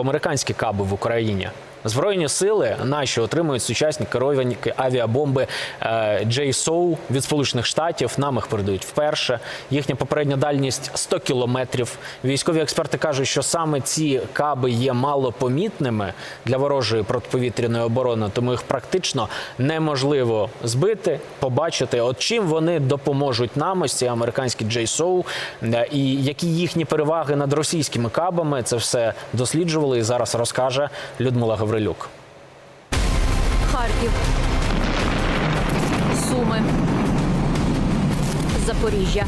американські каби в Україні. Збройні сили наші отримують сучасні керовані авіабомби е, JSOW від Сполучених Штатів. Нам їх передають вперше. Їхня попередня дальність 100 кілометрів. Військові експерти кажуть, що саме ці каби є малопомітними для ворожої протиповітряної оборони, тому їх практично неможливо збити, побачити. От чим вони допоможуть нам, ось ці американські JSOW, е, і які їхні переваги над російськими кабами. Це все досліджували і зараз розкаже Людмила Гаврилюк. Харків, Суми, Запоріжжя.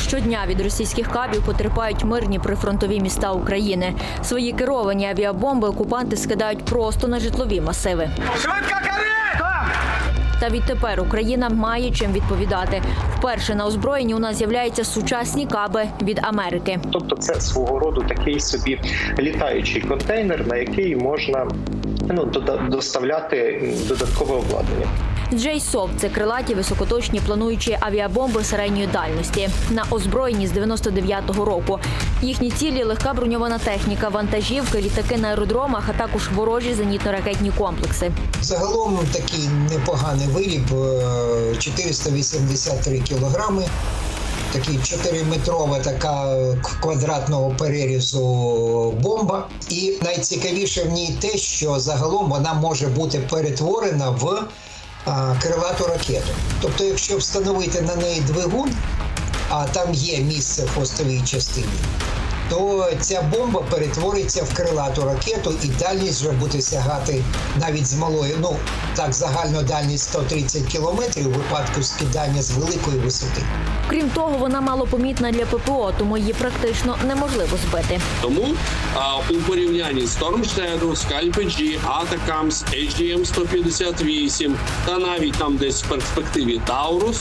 Щодня від російських кабів потерпають мирні прифронтові міста України. Свої керовані авіабомби окупанти скидають просто на житлові масиви. Швидка карі! Та відтепер Україна має чим відповідати. Вперше на озброєнні у нас з'являються сучасні каби від Америки. Тобто, це свого роду такий собі літаючий контейнер, на який можна ну доставляти додаткове обладнання. JSOV – це крилаті високоточні плануючі авіабомби середньої дальності на озброєнні з 99-го року. Їхні цілі легка броньована техніка, вантажівки, літаки на аеродромах, а також ворожі зенітно-ракетні комплекси. Загалом такий непоганий виріб е, 483 кілограми. Такий 4-метрова така квадратного перерізу бомба. І найцікавіше в ній те, що загалом вона може бути перетворена в крилату ракету. Тобто, якщо встановити на неї двигун, а там є місце в хвостовій частині, то ця бомба перетвориться в крилату ракету і дальність вже буде сягати навіть з малої, ну так загальна дальність 130 кілометрів у випадку скидання з великої висоти. Крім того, вона малопомітна для ППО, тому її практично неможливо збити. Тому а, у порівнянні з Storm Shadow, Scalp G, Atacams, AGM 158 та навіть там десь в перспективі Taurus,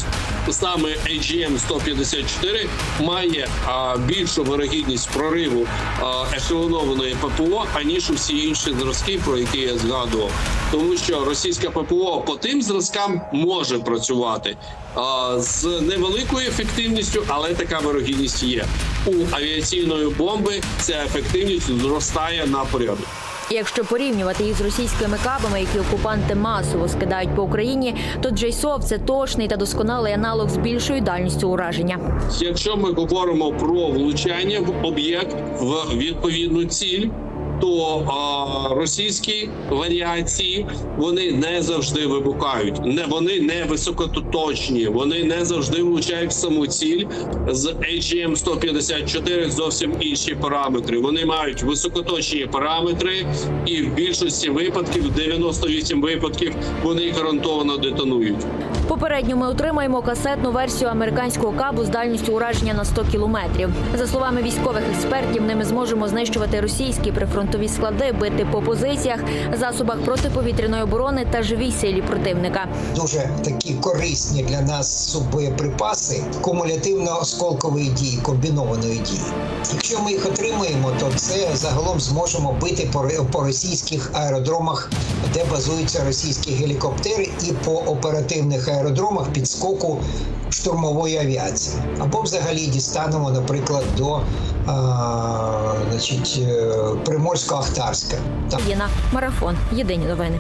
саме AGM 154 має а, більшу вирогідність прориву ешелонованої ППО, аніж усі інші зразки, про які я згадував. Тому що російська ППО по тим зразкам може працювати з невеликою ефективністю, але така вирогідність є. У авіаційної бомби ця ефективність зростає на порядок. Якщо порівнювати її з російськими кабами, які окупанти масово скидають по Україні, то JSOV – це точний та досконалий аналог з більшою дальністю ураження. Якщо ми говоримо про влучання в об'єкт в відповідну ціль. То а, російські варіації вони не завжди вибухають. Не вони не високоточні, вони не завжди влучають в саму ціль. З AGM 154 зовсім інші параметри. Вони мають високоточні параметри, і в більшості випадків, 98 випадків, вони гарантовано детонують. Попередньо ми отримаємо касетну версію американського кабу з дальністю ураження на 100 кілометрів. За словами військових експертів, ними зможемо знищувати російські прифронтові склади, бити по позиціях, засобах протиповітряної оборони та живій силі противника. Дуже такі корисні для нас суббоєприпаси кумулятивно-осколкової дії, комбінованої дії. Якщо ми їх отримаємо, то це загалом зможемо бити по російських аеродромах, де базуються російські гелікоптери, і по оперативних аеродромах підскоку штурмової авіації. Або взагалі дістанемо, наприклад, до а, значить, е, Приморсько-Ахтарська. Там Єна марафон. Єдині новини.